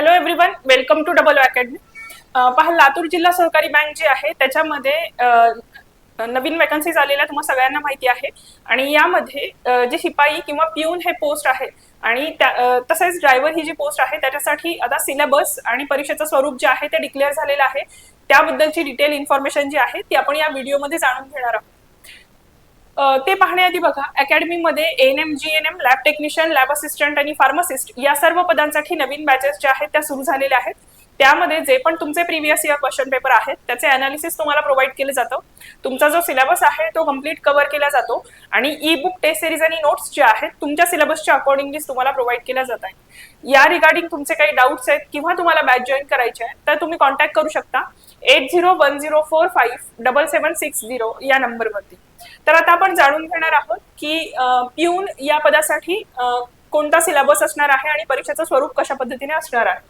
Hello everyone welcome to double academy पहा लातूर जिल्हा सहकारी बँक जी आहे त्याच्यामध्ये नवीन वॅकन्सीज आलेल्या तुम्हाला सगळ्यांना माहिती आहे. आणि यामध्ये जे शिपाई किंवा पिऊन हे पोस्ट आहे आणि त्या तसेच ड्रायव्हर ही जी पोस्ट आहे त्याच्यासाठी आता सिलेबस आणि परीक्षेचं स्वरूप जे आहे ते डिक्लेअर झालेलं आहे. त्याबद्दलची डिटेल इन्फॉर्मेशन जी आहे ती आपण या व्हिडिओमध्ये जाणून घेणार आहोत. ते पाहण्याआधी बघा अकॅडमीमध्ये N M G N M lab technician lab assistant आणि फार्मासिस्ट या सर्व पदांसाठी नवीन बॅचेस ज्या आहेत त्या सुरू झालेल्या आहेत. त्यामध्ये जे पण तुमचे प्रिव्हियस इयर क्वेश्चन पेपर आहेत त्याचे अनालिसिस तुम्हाला प्रोव्हाइड केलं जातं. तुमचा जो सिलेबस आहे तो कंप्लीट कव्हर केला जातो. आणि ई बुक टेस्ट सिरीज आणि नोट्स जे आहेत तुमच्या सिलेबसच्या अकॉर्डिंगली तुम्हाला प्रोव्हाइड केल्या जात आहेत. या रिगार्डिंग तुमचे काही डाऊट्स आहेत किंवा तुम्हाला बॅच जॉईन करायचे आहे तर तुम्ही कॉन्टॅक्ट करू शकता. Eight zero one zero four five double seven six zero या नंबरवरती तर आता आपण जाणून घेणार आहोत की पिऊन या पदासाठी कोणता सिलेबस असणार आहे आणि परीक्षेचं स्वरूप कशा पद्धतीने असणार आहे.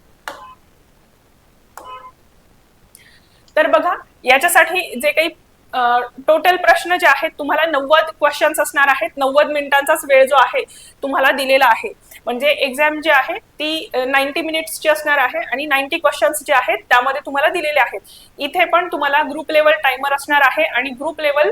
तर बघा याच्यासाठी जे काही टोटल प्रश्न जे आहेत तुम्हाला नव्वद क्वेश्चन्स असणार आहेत. नव्वद मिनिटांचाच वेळ जो आहे तुम्हाला दिलेला आहे. म्हणजे एक्झाम जी आहे ती नाईन्टी मिनिट्सची असणार आहे आणि नाईन्टी क्वेश्चन्स जे आहेत त्यामध्ये तुम्हाला दिलेले आहेत. इथे पण तुम्हाला ग्रुप लेवल टायमर असणार आहे आणि ग्रुप लेवल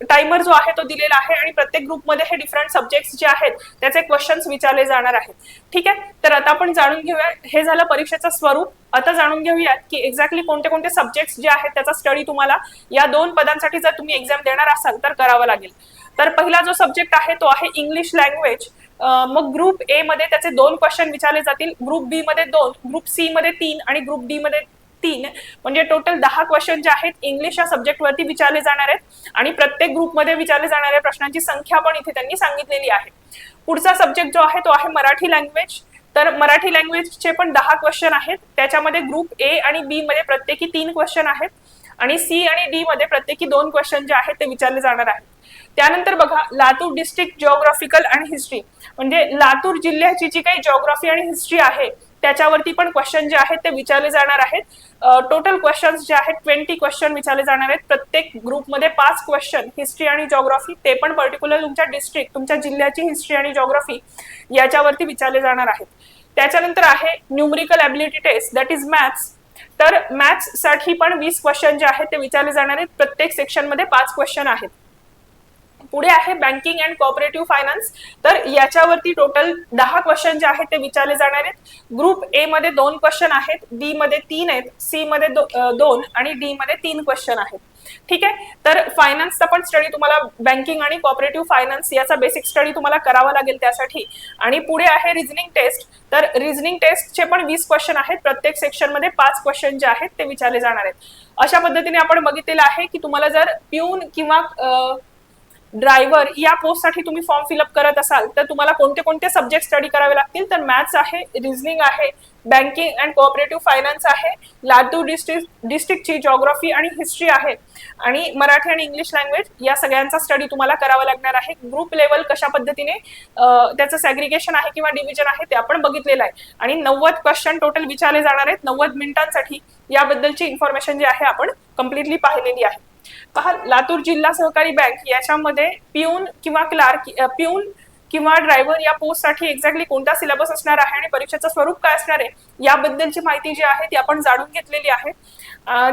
टाइमर जो आहे तो दिलेला आहे आणि प्रत्येक ग्रुपमध्ये हे डिफरंट सब्जेक्ट्स जे आहेत त्याचे क्वेश्चन्स विचारले जाणार आहेत. ठीक आहे? तर आता आपण जाणून घेऊया हे झालं परीक्षेचं स्वरूप. आता जाणून घेऊयात की एक्झॅक्टली कोणते कोणते सब्जेक्ट्स जे आहेत त्याचा स्टडी तुम्हाला या दोन पदांसाठी जर तुम्ही एक्झाम देणार असाल तर करावा लागेल. तर पहिला जो सब्जेक्ट आहे तो आहे इंग्लिश लँग्वेज मग ग्रुप ए मध्ये त्याचे दोन क्वेश्चन विचारले जातील. ग्रुप बी मध्ये दोन ग्रुप सी मध्ये तीन आणि ग्रुप डी मध्ये तीन. म्हणजे टोटल दहा क्वेश्चन जे आहेत इंग्लिश या सब्जेक्ट वरती विचारले जाणार आहेत आणि प्रत्येक ग्रुपमध्ये विचारले जाणाऱ्या प्रश्नांची संख्या पण इथे त्यांनी सांगितलेली आहे. पुढचा सब्जेक्ट जो आहे तो आहे मराठी लँग्वेज तर मराठी लँग्वेजचे पण दहा क्वेश्चन आहेत. त्याच्यामध्ये ग्रुप ए आणि बी मध्ये प्रत्येकी तीन क्वेश्चन आहेत आणि सी आणि डी मध्ये प्रत्येकी दोन क्वेश्चन जे आहेत ते विचारले जाणार आहेत. त्यानंतर बघा लातूर डिस्ट्रिक्ट जिओग्राफिकल आणि हिस्ट्री म्हणजे लातूर जिल्ह्याची जी काही जिओग्राफी आणि हिस्ट्री आहे त्याच्यावरती पण क्वेश्चन जे आहेत ते विचारले जाणार आहेत. टोटल क्वेश्चन्स जे आहेत ट्वेंटी क्वेश्चन विचारले जाणार आहेत. प्रत्येक ग्रुपमध्ये पाच क्वेश्चन हिस्ट्री आणि जॉग्राफी ते पण पर्टिक्युलर तुमच्या डिस्ट्रिक्ट तुमच्या जिल्ह्याची हिस्ट्री आणि जॉग्राफी याच्यावरती विचारले जाणार आहेत. त्याच्यानंतर आहे numerical ability test that is maths तर मॅथ्ससाठी पण वीस क्वेश्चन जे आहेत ते विचारले जाणार आहेत. प्रत्येक सेक्शनमध्ये पाच क्वेश्चन आहेत. पुढे आहे बँकिंग अँड कॉपरेटिव्ह फायनान्स तर याच्यावरती टोटल दहा क्वेश्चन जे आहेत ते विचारले जाणार आहेत. ग्रुप ए मध्ये दोन क्वेश्चन आहेत बी मध्ये तीन आहेत सी मध्ये दो, दोन आणि डी मध्ये तीन क्वेश्चन आहेत. ठीक आहे? तर फायनान्सचा पण स्टडी तुम्हाला बँकिंग आणि कॉपरेटिव्ह फायनान्स याचा बेसिक स्टडी तुम्हाला करावा लागेल त्यासाठी. आणि पुढे आहे रिझनिंग टेस्ट तर रिझनिंग टेस्टचे पण वीस क्वेश्चन आहेत. प्रत्येक सेक्शनमध्ये पाच क्वेश्चन जे आहेत ते विचारले जाणार आहेत. अशा पद्धतीने आपण बघितलेलं आहे की तुम्हाला जर पिऊन किंवा ड्रायव्हर या पोस्टसाठी तुम्ही फॉर्म फिलअप करत असाल तर तुम्हाला कोणते कोणते सब्जेक्ट स्टडी करावे लागतील? तर मॅथ्स आहे रिझनिंग आहे बँकिंग अँड कोऑपरेटिव्ह फायनान्स आहे लातूर डिस्ट्रिक्ट डिस्ट्रिक्टची जॉग्राफी आणि हिस्ट्री आहे. आणि मराठी आणि इंग्लिश लँग्वेज या सगळ्यांचा स्टडी तुम्हाला करावा लागणार आहे. ग्रुप लेवल कशा पद्धतीने त्याचं सॅग्रिगेशन आहे किंवा डिव्हिजन आहे ते आपण बघितलेलं आहे. आणि नव्वद क्वेश्चन टोटल विचारले जाणार आहेत. नव्वद मिनिटांसाठी याबद्दलची इन्फॉर्मेशन जी आहे आपण कम्प्लिटली पाहिलेली आहे. पहा लातूर जिल्हा सहकारी बँक याच्यामध्ये पिऊन किंवा क्लार्क पिऊन किंवा ड्रायव्हर या पोस्टसाठी एक्झॅक्टली कोणता सिलेबस असणार आहे आणि परीक्षेचं स्वरूप काय असणार आहे याबद्दलची माहिती जी आहे ती आपण जाणून घेतलेली आहे.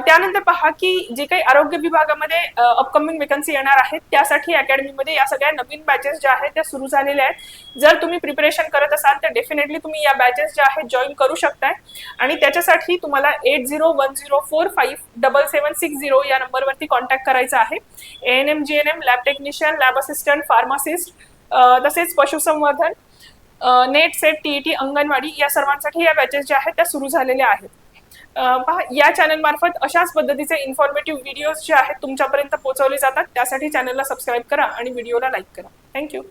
त्यानंतर पहा की जे काही आरोग्य विभागामध्ये अपकमिंग वेकन्सी येणार आहेत त्यासाठी अकॅडमीमध्ये या सगळ्या नवीन बॅचेस ज्या आहेत त्या सुरू झालेल्या आहेत. जर तुम्ही प्रिपरेशन करत असाल तर डेफिनेटली तुम्ही या बॅचेस ज्या आहेत जॉईन करू शकताय. आणि त्याच्यासाठी तुम्हाला eight zero one zero four five double seven six zero या नंबरवरती कॉन्टॅक्ट करायचा आहे. N M G N M lab technician lab assistant pharmacist तसेच पशुसंवर्धन नेट सेट टीईटी अंगणवाडी या सर्वांसाठी या बॅचेस ज्या आहेत त्या सुरू झालेल्या आहेत. पहा या चॅनल मार्फत अशाच पद्धतीचे इन्फॉर्मेटिव्ह व्हिडिओज जे आहेत तुमच्यापर्यंत पोहोचवले जातात. त्यासाठी चॅनलला सबस्क्राईब करा आणि व्हिडिओला लाईक करा. थँक्यू